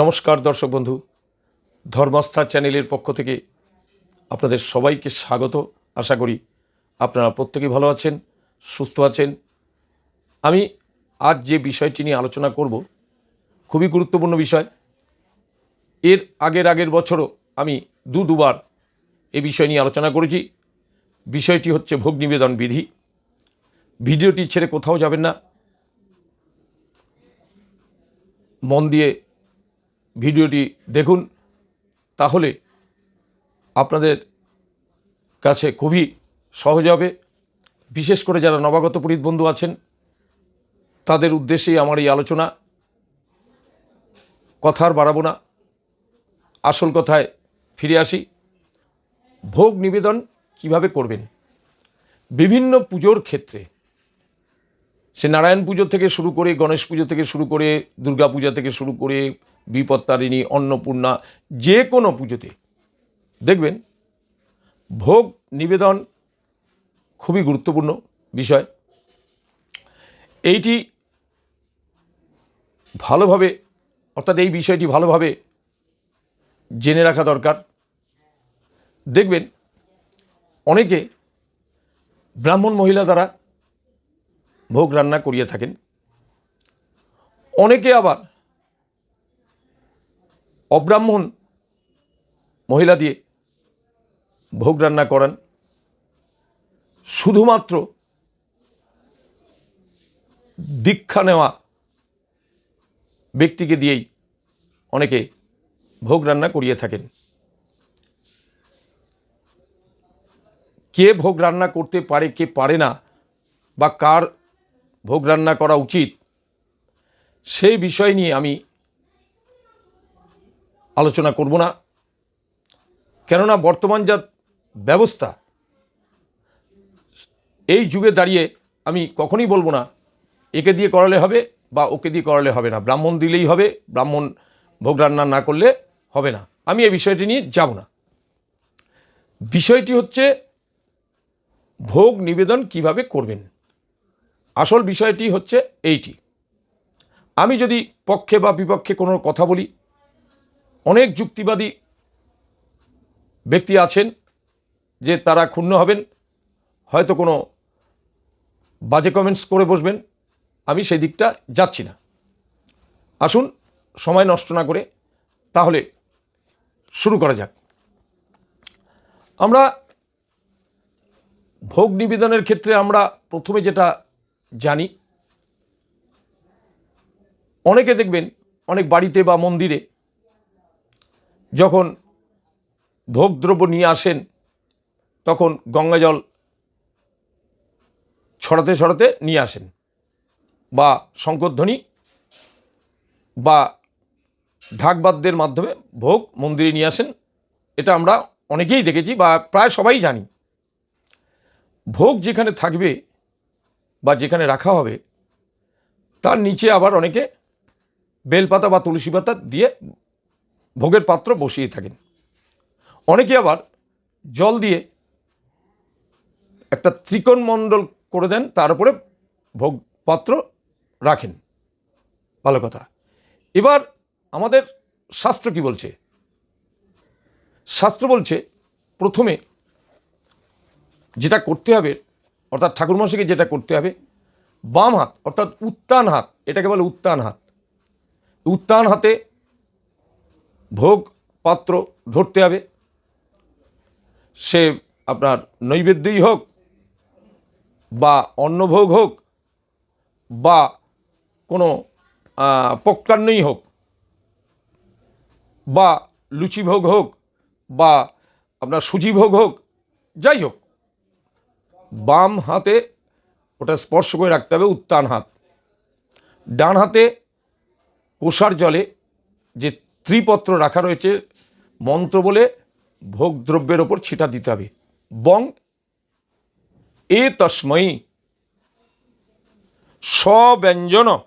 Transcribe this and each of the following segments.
নমস্কার দর্শক বন্ধু, ধর্মস্থা চ্যানেলের পক্ষ থেকে আপনাদের সবাইকে স্বাগত। আশা করি আপনারা প্রত্যেকেই ভালো আছেন, সুস্থ আছেন। আমি আজ যে বিষয়টি নিয়ে আলোচনা করব, খুবই গুরুত্বপূর্ণ বিষয়। এর আগের আগের বছরও আমি দু দুবার এ বিষয় নিয়ে আলোচনা করেছি। বিষয়টি হচ্ছে ভোগ নিবেদন বিধি। ভিডিওটি ছেড়ে কোথাও যাবেন না। মন দিয়ে ভিডিওটি দেখুন। তাহলে আপনাদের কাছে খুবই সহজ হবে। বিশেষ করে যারা নবাগত পুরীত বন্ধু আছেন, তাদের উদ্দেশ্যেই আমার এই আলোচনা। কথার বাড়াবো না। আসল কথায় ফিরে আসি। ভোগ নিবেদন কীভাবে করবেন? বিভিন্ন পুজোর ক্ষেত্রে। সে নারায়ণ পুজো থেকে শুরু করে, গণেশ পুজো থেকে শুরু করে, দুর্গা পূজা থেকে শুরু করে বিপত্তারিণী, অন্নপূর্ণা, যে কোনো পুজোতে। দেখবেন, ভোগ নিবেদন খুবই গুরুত্বপূর্ণ বিষয়। এইটি ভালোভাবে, অর্থাৎ এই বিষয়টি ভালোভাবে জেনে রাখা দরকার। দেখবেন, অনেকে ব্রাহ্মণ মহিলা দ্বারা ভোগ রান্না করিয়ে থাকেন। অনেকে আবার অব্রাহ্মণ মহিলা দিয়ে ভোগ রান্না করান। শুধুমাত্র দীক্ষা নেওয়া ব্যক্তিকে দিয়েই অনেকে ভোগ রান্না করিয়ে থাকেন। কে ভোগ রান্না করতে পারে, কে পারে না, বা কার ভোগ রান্না করা উচিত, সেই বিষয় নিয়ে আমি আলোচনা করব না। কেননা বর্তমান যা ব্যবস্থা, এই যুগে দাঁড়িয়ে আমি কখনই বলব না, একে দিয়ে করালে হবে বা ওকে দিয়ে করালে হবে না। ব্রাহ্মণ দিলেই হবে, ব্রাহ্মণ ভোগ রান্না না করলে হবে না। আমি এই বিষয়টি নিয়ে যাব না। বিষয়টি হচ্ছে ভোগ নিবেদন কীভাবে করবেন? আসল বিষয়টি হচ্ছে এইটি। আমি যদি পক্ষে বা বিপক্ষে কোনো কথা বলি অনেক যুক্তিবাদী ব্যক্তি আছেন যে তারা ক্ষুণ্ণ হবেন, হয়তো কোনো বাজে কমেন্টস করে বসবেন। আমি সেই দিকটা যাচ্ছি না। আসুন, সময় নষ্ট না করে তাহলে শুরু করা যাক। আমরা ভোগ নিবেদনের ক্ষেত্রে আমরা প্রথমে যেটা জানি, অনেকে দেখবেন অনেক বাড়িতে বা মন্দিরে যখন ভোগদ্রব্য নিয়ে আসেন, তখন গঙ্গা জল ছড়াতে ছড়াতে নিয়ে আসেন, বা শঙ্করধ্বনি বা ঢাকবাদ্যের মাধ্যমে ভোগ মন্দিরে নিয়ে আসেন। এটা আমরা অনেকেই দেখেছি বা প্রায় সবাই জানি। ভোগ যেখানে থাকবে বা যেখানে রাখা হবে, তার নিচে আবার অনেকে বেলপাতা বা তুলসী পাতা দিয়ে ভোগের পাত্র বসিয়ে থাকেন। অনেকে আবার জল দিয়ে একটা ত্রিকোণ মণ্ডল করে দেন, তার উপরে ভোগ পাত্র রাখেন। ভালো কথা। এবার আমাদের শাস্ত্র কি বলছে? শাস্ত্র বলছে, প্রথমে যেটা করতে হবে, অর্থাৎ ঠাকুরমশাইকে যেটা করতে হবে, বাম হাত, অর্থাৎ উত্তান হাত, এটাকে বলে উত্তান হাত। উত্তান হাতে ভোগ পাত্র ধরতে হবে। সে আপনার নৈবেদ্যই হোক বা অন্নভোগ হোক বা কোনো পক্কান্নই হোক বা লুচিভোগ হোক বা আপনার সুজিভোগ হোক, যাই হোক, বাম হাতে ওটা স্পর্শ করে রাখতে হবে উত্তান হাত। ডান হাতে কোষার জলে যে ত্রিপত্র রাখা রয়েছে, মন্ত্র বলে ভোগ দ্রব্যের ওপর ছিটা দিতে হবে। বং এ তস্ময়ী স্বব্যঞ্জন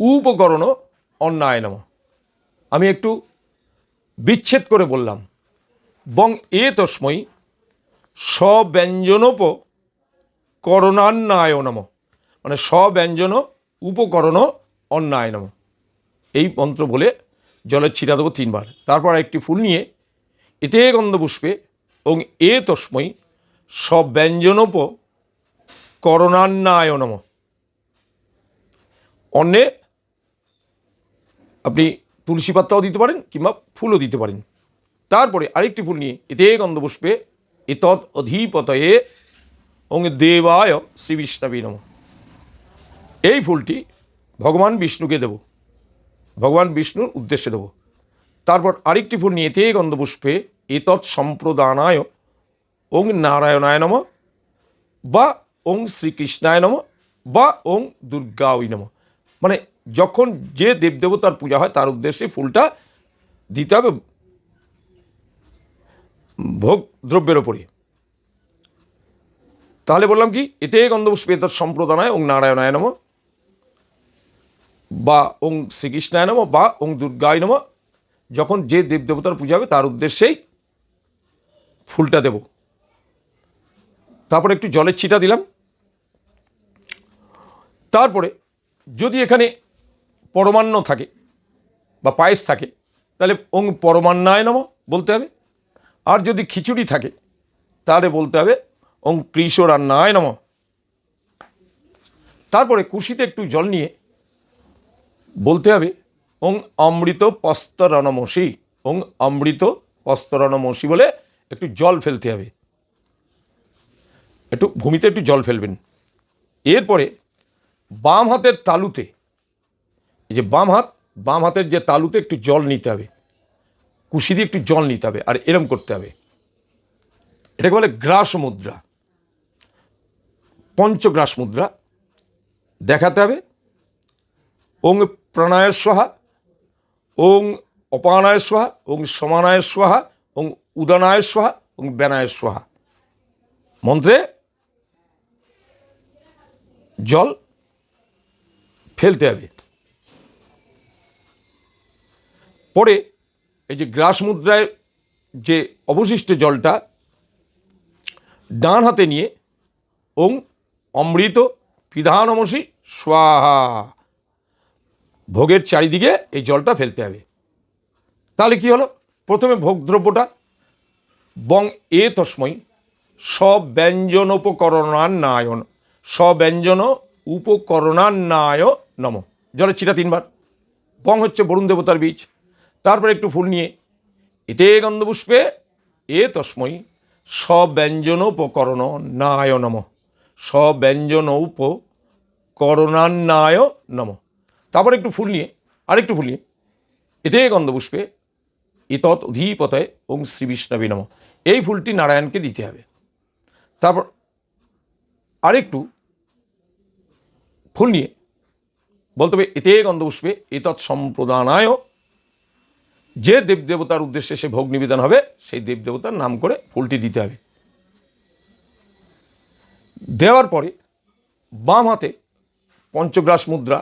উপকরণ অন্যায় নম। আমি একটু বিচ্ছেদ করে বললাম। বং এ তস্ময়ী স্বব্যঞ্জনোপ করণান্যায় নম। মানে স্বব্যঞ্জন উপকরণ অন্যায় নম। এই মন্ত্র বলে জলের ছিটা দেবো তিনবার। তারপর একটি ফুল নিয়ে এতে গন্ধ পুষ্পে এবং এ তস্মৈ সব ব্যঞ্জনোপ করণান্নায় নম। অন্যে আপনি তুলসী পাতাও দিতে পারেন কিংবা ফুলও দিতে পারেন। তারপরে আরেকটি ফুল নিয়ে এতে গন্ধ গন্ধপুষ্পে এতৎ অধীপতয়ে ওং দেবায় শ্রী বিষ্ণবী নম। এই ফুলটি ভগবান বিষ্ণুকে দেব। ভগবান বিষ্ণুর উদ্দেশ্যে দেব। তারপর আরেকটি ফুল নিয়ে এতে গন্ধপুষ্পে এতৎ সম্প্রদানায় ওং নারায়ণায় নম বা ওং শ্রীকৃষ্ণায় নম বা ওং দুর্গাওই নম। মানে যখন যে দেবদেবতার পূজা হয়, তার উদ্দেশ্যে ফুলটা দিতে হবে ভোগ দ্রব্যের ওপরে। তাহলে বললাম কি এতে গন্ধপুষ্পে তার সম্প্রদানায় ওং নারায়ণায় নম। বা ওং শ্রীকৃষ্ণায় নম বা ওং দুর্গায় নম, যখন যে দেবদেবতার পূজা হবে তার উদ্দেশ্যেই ফুলটা দেব। তারপরে একটু জলের ছিটা দিলাম। তারপরে যদি এখানে পরমান্ন থাকে বা পায়েস থাকে, তাহলে ওং পরমান্নায় নম বলতে হবে। আর যদি খিচুড়ি থাকে, তাহলে বলতে হবে ওং কৃষরান্নায় নম। তারপরে কুশিতে একটু জল নিয়ে বলতে হবে, ওং অমৃত পস্তরণমসি, ওং অমৃত পস্তরণমসি বলে একটু জল ফেলতে হবে। একটু ভূমিতে একটু জল ফেলবেন। এরপরে বাম হাতের তালুতে যে বাম হাত, বাম হাতের যে তালুতে একটু জল নিতে হবে। কুশি দিয়ে একটু জল নিতে হবে, আর এরম করতে হবে। এটাকে বলে গ্রাস মুদ্রা। পঞ্চগ্রাস মুদ্রা দেখাতে হবে। ওং প্রাণায় স্বাহা, ওং অপানায় স্বাহা, ওং সমানায় স্বাহা, ওং উদানায় স্বাহা, ওং ব্যানায় স্বাহা। মন্ত্রে জল ফেলতে হবে। পরে এই যে গ্রাস মুদ্রায় যে অবশিষ্ট জলটা, ডান হাতে নিয়ে ওং অমৃত পিধানমসি স্বাহা। ভোগের চারিদিকে এই জলটা ফেলতে হবে। তাহলে কি হলো? প্রথমে ভোগদ্রব্যটা, বং এ তস্মৈ সব্যঞ্জনোপকরণান্নায়ন সব্যঞ্জন উপকরণান্নায় নম। জলের ছিটা তিনবার। বং হচ্ছে বরুণ দেবতার বীজ। তারপর একটু ফুল নিয়ে, এতে গন্ধপুষ্পে এ তস্মৈ সব্যঞ্জনোপকরণ নায় নম। সব্যঞ্জন উপকরণান্নায় নম। তারপর একটু ফুল নিয়ে, আরেকটু ফুল নিয়ে, এতে গন্ধপুষ্পে এতৎ অধীপতয় ওং শ্রী বিষ্ণবী নম। এই ফুলটি নারায়ণকে দিতে হবে। তারপর আরেকটু ফুল নিয়ে, বলতে হবে, এতে গন্ধপুষ্পে এতৎ সম্প্রদানায় যে দেবদেবতার উদ্দেশ্যে সে ভোগ নিবেদন হবে, সেই দেবদেবতার নাম করে ফুলটি দিতে হবে। দেওয়ার পরে বাম হাতে পঞ্চগ্রাস মুদ্রা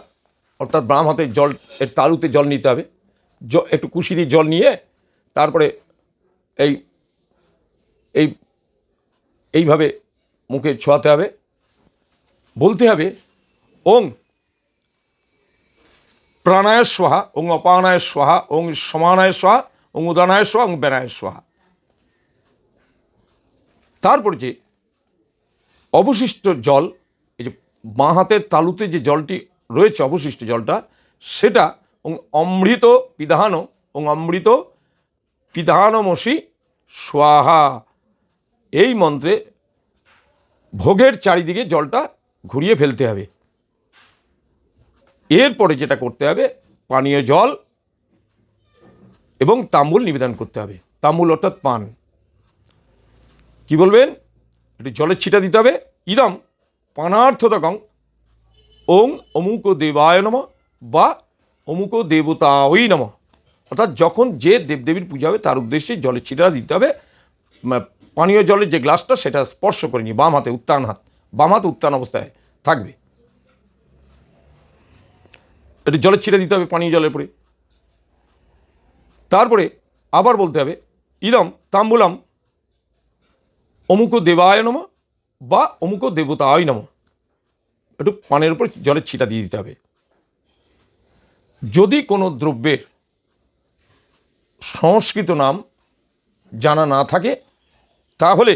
অর্থাৎ বাম হাতে জল, এর তালুতে জল নিতে হবে। একটু কুশি দিয়ে জল নিয়ে তারপরে এই এই, এইভাবে মুখে ছোঁয়াতে হবে। বলতে হবে, ওং প্রাণায় সোহা ওং অপানায় স্বাহা, ওং সমানায় সোহা ওং উদানায় সোহা ওং বেনায় স্বাহা। তারপর যে অবশিষ্ট জল, এই যে বাঁ হাতের তালুতে যে জলটি রয়েছে অবশিষ্ট জলটা, সেটা অমৃত পিধান, ওং অমৃত পিধানমসি সোয়াহা এই মন্ত্রে ভোগের চারিদিকে জলটা ঘুরিয়ে ফেলতে হবে। এরপরে যেটা করতে হবে, পানীয় জল এবং তাম্বুল নিবেদন করতে হবে। তাম্বুল অর্থাৎ পান। কি বলবেন? একটু জলের ছিটা দিতে হবে। ইদম পানার্থতকং ওং অমুক দেবায় নম বা অমুক দেবতা ওই নম। অর্থাৎ যখন যে দেবদেবীর পূজা হবে, তার উদ্দেশ্যে জলের ছিটা দিতে হবে। পানীয় জলের যে গ্লাসটা, সেটা স্পর্শ করে নিয়ে বাম হাতে উত্তান হাত, বাম হাত উত্তান অবস্থায় থাকবে। এটা জলের ছিটে দিতে হবে পানীয় জলের পরে তারপরে আবার বলতে হবে, ইদম তাম্বুলাম অমুক দেবায় নম বা অমুক দেবতা দেবতায় নম। একটু পানের উপর জলের ছিটা দিয়ে দিতে হবে। যদি কোনো দ্রব্যের সংস্কৃত নাম জানা না থাকে, তাহলে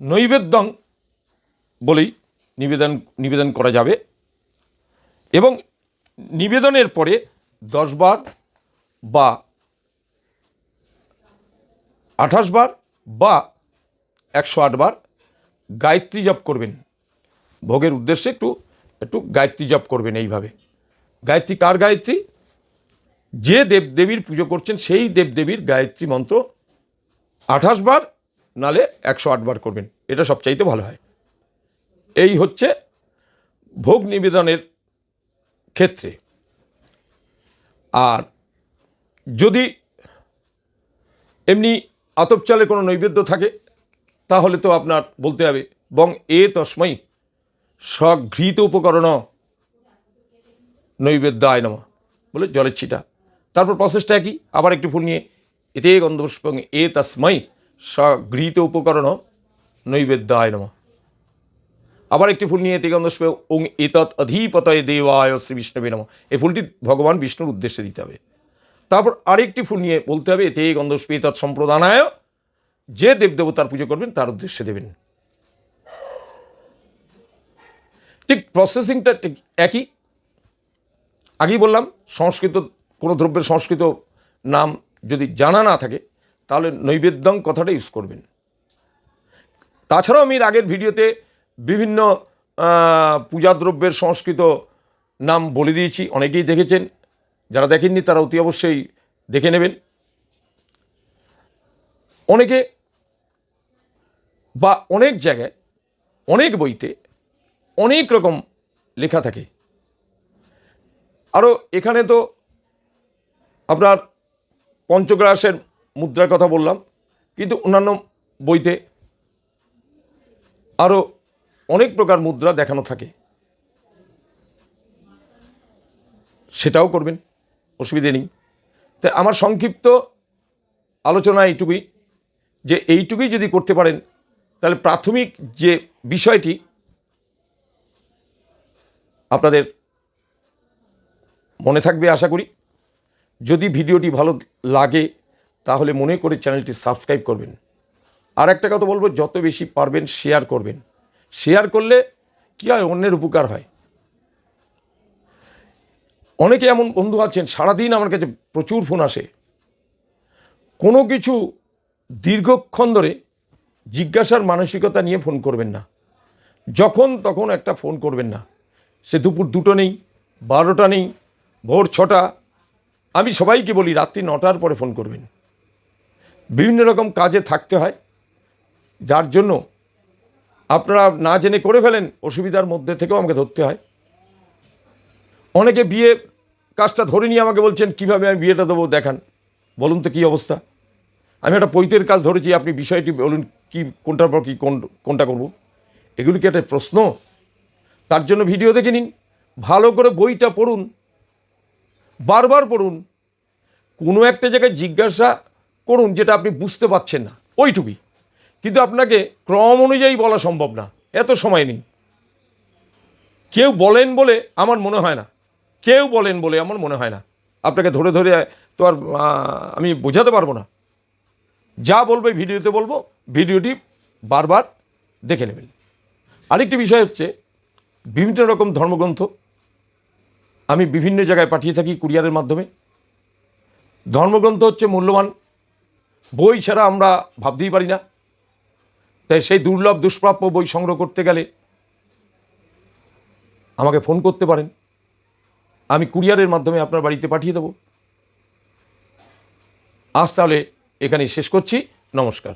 নৈবেদ্যং বলেই নিবেদন নিবেদন করা যাবে এবং নিবেদনের পরে দশ বার বা আঠাশ বার বা একশো বার গায়ত্রী জপ করবেন। ভোগের উদ্দেশ্যে একটু একটু গায়ত্রী জপ করবেন এইভাবে। গায়ত্রী কার গায়ত্রী? যে দেবদেবীর পুজো করছেন সেই দেবদেবীর গায়ত্রী মন্ত্র আঠাশ বার, নালে একশো বার করবেন। এটা সবচাইতে ভালো হয়। এই হচ্ছে ভোগ নিবেদনের ক্ষেত্রে। আর যদি এমনি আতপ চালে কোনো নৈবেদ্য থাকে, তাহলে তো আপনার বলতে হবে, বং এ তস্মৈ স্বঘৃত উপকরণ নৈবেদ্য আয় নমঃ বলে জলের ছিটা। তারপর প্রসেসটা একই, আবার একটি ফুল নিয়ে, এতে গন্ধপুষ্পং এ তস্মৈ স্বগৃহীত উপকরণ নৈবেদ্য আয় নমঃ। আবার একটি ফুল নিয়ে, এতে গন্ধপুষ্প ওং এতৎ অধীপতয় দেবায় শ্রী বিষ্ণবে নমঃ। এই ফুলটি ভগবান বিষ্ণুর উদ্দেশ্যে দিতে হবে। তারপর আরেকটি ফুল নিয়ে বলতে হবে, এতে গন্ধপুষ্পে তৎ সম্প্রদানায় যে দেবদেবতার পুজো করবেন, তার উদ্দেশ্যে দেবেন। ঠিক প্রসেসিংটা ঠিক একই। আগেই বললাম সংস্কৃত কোনো দ্রব্যের সংস্কৃত নাম যদি জানা না থাকে তাহলে নৈবেদ্যং কথাটা ইউজ করবেন। তাছাড়াও আমি আগের ভিডিওতে বিভিন্ন আহ, পূজাদ্রব্যের সংস্কৃত নাম বলে দিয়েছি অনেকেই দেখেছেন। যারা দেখেননি তারা অতি অবশ্যই দেখে নেবেন। অনেকে বা অনেক জায়গায় অনেক বইতে অনেক রকম লেখা থাকে। আরও এখানে তো আপনার পঞ্চগ্রাসের মুদ্রার কথা বললাম, কিন্তু অন্যান্য বইতে আরও অনেক প্রকার মুদ্রা দেখানো থাকে। সেটাও করবেন, অসুবিধে নেই। তাই আমার সংক্ষিপ্ত আলোচনা এইটুকুই, যে এইটুকুই যদি করতে পারেন, তাহলে প্রাথমিক যে বিষয়টি আপনাদের মনে থাকবে আশা করি। যদি ভিডিওটি ভালো লাগে, তাহলে মনে করে চ্যানেলটি সাবস্ক্রাইব করবেন। আর একটা কথা বলব, যত বেশি পারবেন শেয়ার করবেন। শেয়ার করলে কী হয়, অন্যের উপকার হয়। অনেকে এমন বন্ধু আছেন, সারাদিন আমার কাছে প্রচুর ফোন আসে। কোনো কিছু দীর্ঘক্ষণ ধরে জিজ্ঞাসার মানসিকতা নিয়ে ফোন করবেন না। যখন তখন একটা ফোন করবেন না। সে দুপুর দুটো নেই, বারোটা নেই, ভোর ছটা। আমি সবাইকে বলি, রাত্রি নটার পরে ফোন করবেন। বিভিন্ন রকম কাজে থাকতে হয়। যার জন্য আপনারা না জেনে করে ফেলেন, অসুবিধার মধ্যে থেকেও আমাকে ধরতে হয়। অনেকে বিয়ে কাজটা ধরে নিয়ে আমাকে বলছেন, কীভাবে আমি বিয়েটা দেবো, দেখান। বলুন তো কী অবস্থা? আমি একটা পৈতের কাজ ধরেছি, আপনি বিষয়টি বলুন, কি, কোনটার পর কি, কোন, কোনটা করব? এগুলি কি একটা প্রশ্ন? তার জন্য ভিডিও দেখে নিন, ভালো করে বইটা পড়ুন, বারবার পড়ুন, কোনো একটা জায়গায় জিজ্ঞাসা করুন যেটা আপনি বুঝতে পারছেন না, ওইটুকুই। কিন্তু আপনাকে ক্রম অনুযায়ী বলা সম্ভব না, এত সময় নেই। কেউ বলেন বলে আমার মনে হয় না, কেউ বলেন বলে আমার মনে হয় না। আপনাকে ধরে ধরে তো আর আমি বোঝাতে পারব না। যা বলবে ভিডিওতে বলব, ভিডিওটি বারবার দেখে নেবেন। আরেকটি বিষয় হচ্ছে বিভিন্ন রকম ধর্মগ্রন্থ আমি বিভিন্ন জায়গায় পাঠিয়ে থাকি কুরিয়ারের মাধ্যমে। ধর্মগ্রন্থ হচ্ছে মূল্যবান, বই ছাড়া আমরা ভাবতেই পারি না। তাই সেই দুর্লভ, দুষ্প্রাপ্য বই সংগ্রহ করতে গেলে আমাকে ফোন করতে পারেন। আমি কুরিয়ারের মাধ্যমে আপনার বাড়িতে পাঠিয়ে দেবো। আজ তাহলে এখানেই শেষ করছি। নমস্কার।